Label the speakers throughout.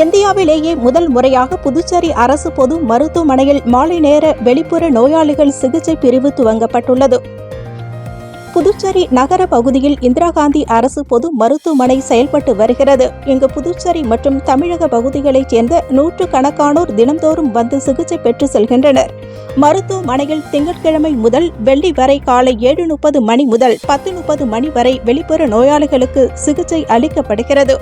Speaker 1: இந்தியாவிலேயே முதல் முறையாக புதுச்சேரி அரசு பொது மருத்துவமனையில் மாலை நேர வெளிப்புற நோயாளிகள் சிகிச்சை பிரிவு துவங்கப்பட்டுள்ளது. புதுச்சேரி நகர பகுதியில் இந்திரா காந்தி அரசு பொது மருத்துவமனை செயல்பட்டு வருகிறது. இங்கு புதுச்சேரி மற்றும் தமிழக பகுதிகளைச் சேர்ந்த நூற்று கணக்கானோர் தினம்தோறும் வந்து சிகிச்சை பெற்று செல்கின்றனர். மருத்துவமனையில் திங்கட்கிழமை முதல் வெள்ளி வரை காலை ஏழு முப்பது மணி முதல் பத்து முப்பது மணி வரை வெளிப்புற நோயாளிகளுக்கு சிகிச்சை அளிக்கப்படுகிறது.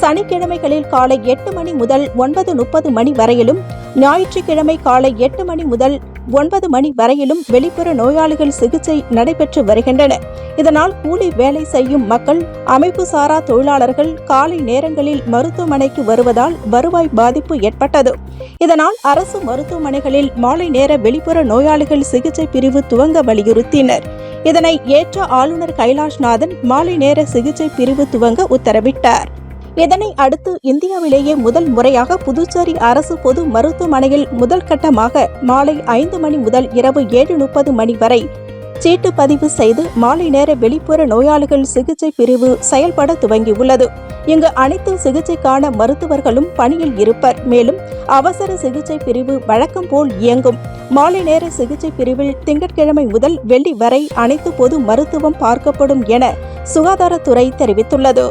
Speaker 1: சனிக்கிழமைகளில் காலை எட்டு மணி முதல் ஒன்பது முப்பது மணி வரையிலும் ஞாயிற்றுக்கிழமை காலை எட்டு மணி முதல் ஒன்பது மணி வரையிலும் வெளிப்புற நோயாளிகள் சிகிச்சை நடைபெற்று வருகின்றன இதனால் கூலி வேலை செய்யும் மக்கள் அமைப்பு சாரா தொழிலாளர்கள் காலை நேரங்களில் மருத்துவமனைக்கு வருவதால் வருவாய் பாதிப்பு ஏற்பட்டது. இதனால் அரசு மருத்துவமனைகளில் மாலை நேர வெளிப்புற நோயாளிகள் சிகிச்சை பிரிவு துவங்க வலியுறுத்தினர். இதனை ஏற்ற ஆளுநர் கைலாஷ்நாதன் மாலை நேர சிகிச்சை பிரிவு துவங்க உத்தரவிட்டார். இதனை அடுத்து இந்தியாவிலேயே முதல் முறையாக புதுச்சேரி அரசு பொது மருத்துவமனையில் முதல் கட்டமாக மாலை ஐந்து மணி முதல் இரவு ஏழு முப்பது மணி வரை சீட்டு பதிவு செய்து மாலை நேர வெளிப்புற நோயாளிகள் சிகிச்சை பிரிவு செயல்பட துவங்கியுள்ளது. இங்கு அனைத்து சிகிச்சைக்கான மருத்துவர்களும் பணியில் இருப்பர். மேலும் அவசர சிகிச்சை பிரிவு வழக்கம் போல் இயங்கும். மாலை நேர சிகிச்சை பிரிவில் திங்கட்கிழமை முதல் வெள்ளி வரை அனைத்து பொது மருத்துவம் பார்க்கப்படும் என சுகாதாரத்துறை தெரிவித்துள்ளது.